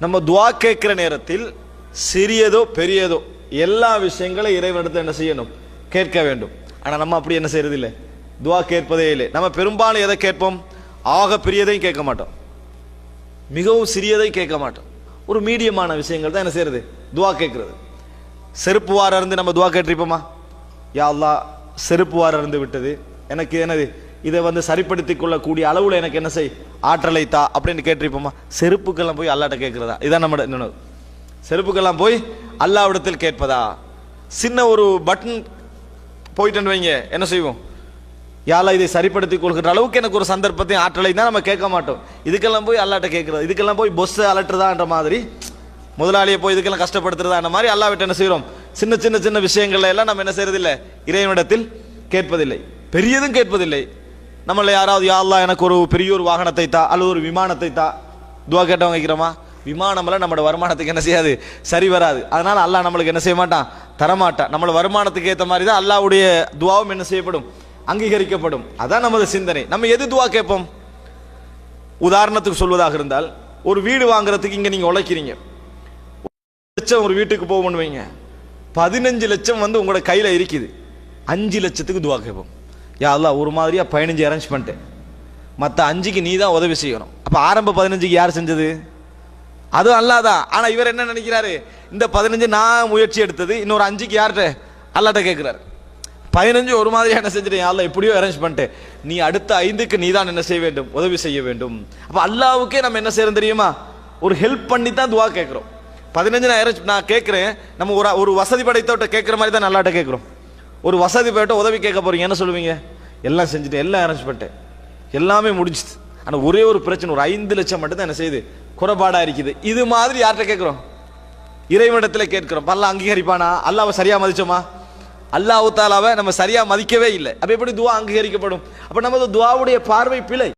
நம்ம துவா கேட்கிற நேரத்தில் சிறியதோ பெரியதோ எல்லா விஷயங்களும் இறைவனிடத்தில் என்ன செய்யணும்? கேட்க வேண்டும். ஆனால் நம்ம அப்படி என்ன செய்யறது இல்லை துவா கேட்பதே இல்லை. நம்ம பெரும்பாலும் எதை கேட்போம்? ஆக பெரியதையும் கேட்க மாட்டோம். மிகவும் சிறியதையும் கேட்க மாட்டோம். ஒரு மீடியமான விஷயங்கள் தான் என்ன செய்யறது? துவா கேட்கறது. செருப்பு வாரம் இருந்து நம்ம துவா கேட்டிருப்போமா? யா அல்லா செருப்பு வாரம் இருந்து விட்டது. எனக்கு என்னது? இதை வந்து சரிப்படுத்தி கொள்ளக்கூடிய அளவில் எனக்கு என்ன செய் ஆற்றலை தா அப்படின்னு கேட்டிருப்போமா? செருப்புக்கெல்லாம் போய் அல்லாட்ட கேட்குறதா? இதான் நம்ம இன்னொன்று செருப்புக்கெல்லாம் போய் அல்லாவிடத்தில் கேட்பதா? சின்ன ஒரு பட்டன் போயிட்டுன்னு வைங்க என்ன செய்வோம்? யாழா இதை சரிப்படுத்திக் கொள்கிற அளவுக்கு எனக்கு ஒரு சந்தர்ப்பத்தையும் ஆற்றலை தான் நம்ம கேட்க மாட்டோம். இதுக்கெல்லாம் போய் அல்லாட்ட கேட்குறது? இதுக்கெல்லாம் போய் பொஸ் அலட்டுறதான்ற மாதிரி? முதலாளியை போய் இதுக்கெல்லாம் கஷ்டப்படுத்துறதான்ற மாதிரி அல்லாவிட்ட என்ன செய்கிறோம் சின்ன சின்ன சின்ன விஷயங்கள்ல எல்லாம் நம்ம என்ன செய்யறதில்லை இறைவனிடத்தில் கேட்பதில்லை. பெரியதும் கேட்பதில்லை. நம்மள யாராவது யா எனக்கு ஒரு பெரிய ஒரு வாகனத்தை தா அல்லது ஒரு விமானத்தை தா. துவா கேட்டவங்க வைக்கிறோமா விமானமெல்லாம் நம்மளோட வருமானத்துக்கு என்ன செய்யாது? சரி வராது. அதனால அல்லாஹ் நம்மளுக்கு என்ன செய்ய மாட்டான்? தரமாட்டான். நம்மளோட வருமானத்துக்கு ஏற்ற மாதிரி தான் அல்லாவுடைய துவாவும் என்ன செய்யப்படும்? அங்கீகரிக்கப்படும். அதான் நமது சிந்தனை. நம்ம எது துவா கேட்போம்? உதாரணத்துக்கு சொல்வதாக இருந்தால் ஒரு வீடு வாங்குறதுக்கு இங்க நீங்க உழைக்கிறீங்க. லட்சம் ஒரு வீட்டுக்கு போகணும்னு வைங்க. பதினஞ்சு லட்சம் வந்து உங்களோட கையில இருக்குது. அஞ்சு லட்சத்துக்கு துவா கேட்போம். யா அல்லாஹ் ஒரு மாதிரியா பதினஞ்சு அரேஞ்ச் பண்ணிட்டேன் மற்ற அஞ்சுக்கு நீ தான் உதவி செய்யணும். அப்போ ஆரம்ப பதினஞ்சுக்கு யார் செஞ்சது? அதுவும் அல்லாதான் ஆனால் இவர் என்ன நினைக்கிறாரு? இந்த பதினஞ்சு நான் முயற்சி எடுத்தது இன்னொரு அஞ்சுக்கு யார்கிட்ட? அல்லாட்ட கேட்குறாரு பதினஞ்சு ஒரு மாதிரியான என்ன செஞ்சுட்டேன்? அல்ல எப்படியோ அரேஞ்ச் பண்ணிட்டேன். நீ அடுத்த ஐந்துக்கு நீ தான் என்ன செய்ய வேண்டும்? உதவி செய்ய வேண்டும். அப்போ அல்லாவுக்கே நம்ம என்ன செய்யறோம் தெரியுமா? ஒரு ஹெல்ப் பண்ணி தான் துவா கேட்குறோம் பதினஞ்சு நான் அரேஞ்ச் நான் கேட்குறேன் நம்ம ஒரு ஒரு வசதி படைத்தவட்ட கேட்குற மாதிரி தான் நல்லாட்ட கேட்குறோம் ஒரு வசதி போய்ட்டு உதவி கேட்க போறீங்க. என்ன சொல்லுவீங்க? எல்லாம் செஞ்சுட்டேன் எல்லாம் அரேஞ்ச் பண்ணிட்டேன் எல்லாமே முடிஞ்சுது ஆனால் ஒரே ஒரு பிரச்சனை ஒரு ஐந்து லட்சம் மட்டும் தான் என்ன செய்யுது? குறைபாடா இருக்குது. இது மாதிரி யார்கிட்ட கேட்குறோம்? இறைவனிடத்தில் கேட்கிறோம். பல்ல அங்கீகரிப்பானா? அல்லாவை சரியா மதிச்சோமா? அல்லாஹ் தாலாவை நம்ம சரியா மதிக்கவே இல்லை. அப்ப எப்படி துவா அங்கீகரிக்கப்படும்? அப்ப நமது துவாவுடைய பார்வை பிழை.